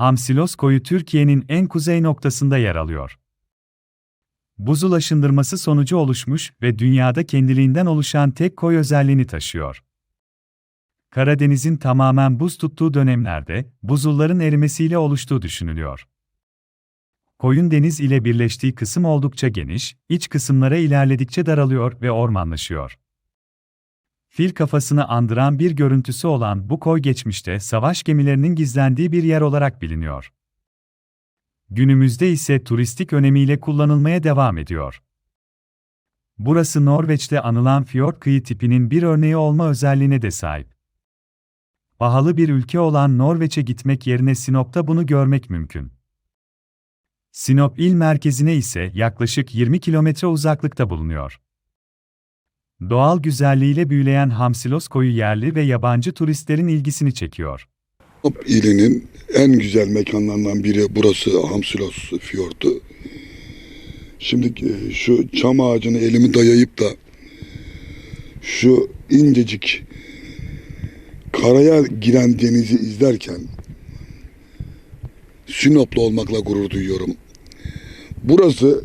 Hamsilos koyu Türkiye'nin en kuzey noktasında yer alıyor. Buzul aşındırması sonucu oluşmuş ve dünyada kendiliğinden oluşan tek koy özelliğini taşıyor. Karadeniz'in tamamen buz tuttuğu dönemlerde buzulların erimesiyle oluştuğu düşünülüyor. Koyun deniz ile birleştiği kısım oldukça geniş, iç kısımlara ilerledikçe daralıyor ve ormanlaşıyor. Fil kafasını andıran bir görüntüsü olan bu koy geçmişte savaş gemilerinin gizlendiği bir yer olarak biliniyor. Günümüzde ise turistik önemiyle kullanılmaya devam ediyor. Burası Norveç'te anılan fiyort kıyı tipinin bir örneği olma özelliğine de sahip. Pahalı bir ülke olan Norveç'e gitmek yerine Sinop'ta bunu görmek mümkün. Sinop il merkezine ise yaklaşık 20 kilometre uzaklıkta bulunuyor. Doğal güzelliğiyle büyüleyen Hamsilos koyu yerli ve yabancı turistlerin ilgisini çekiyor. Sinop ilinin en güzel mekanlarından biri burası Hamsilos Fiyordu. Şimdi e, şu çam ağacını elimi dayayıp da şu incecik karaya giren denizi izlerken Sinoplu olmakla gurur duyuyorum. Burası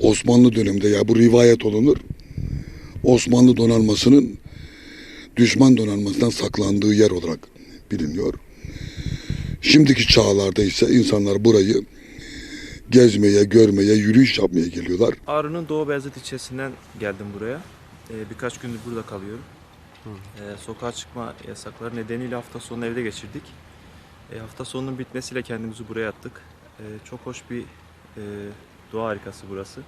Osmanlı döneminde ya bu rivayet olunur. Osmanlı donanmasının düşman donanmasından saklandığı yer olarak biliniyor. Şimdiki çağlarda ise insanlar burayı gezmeye, görmeye, yürüyüş yapmaya geliyorlar. Ağrı'nın Doğu Beyazıt ilçesinden geldim buraya. Ee, birkaç gündür burada kalıyorum. Ee, sokağa çıkma yasakları nedeniyle hafta sonunu evde geçirdik. Ee, hafta sonunun bitmesiyle kendimizi buraya attık. Ee, çok hoş bir e, doğa harikası burası.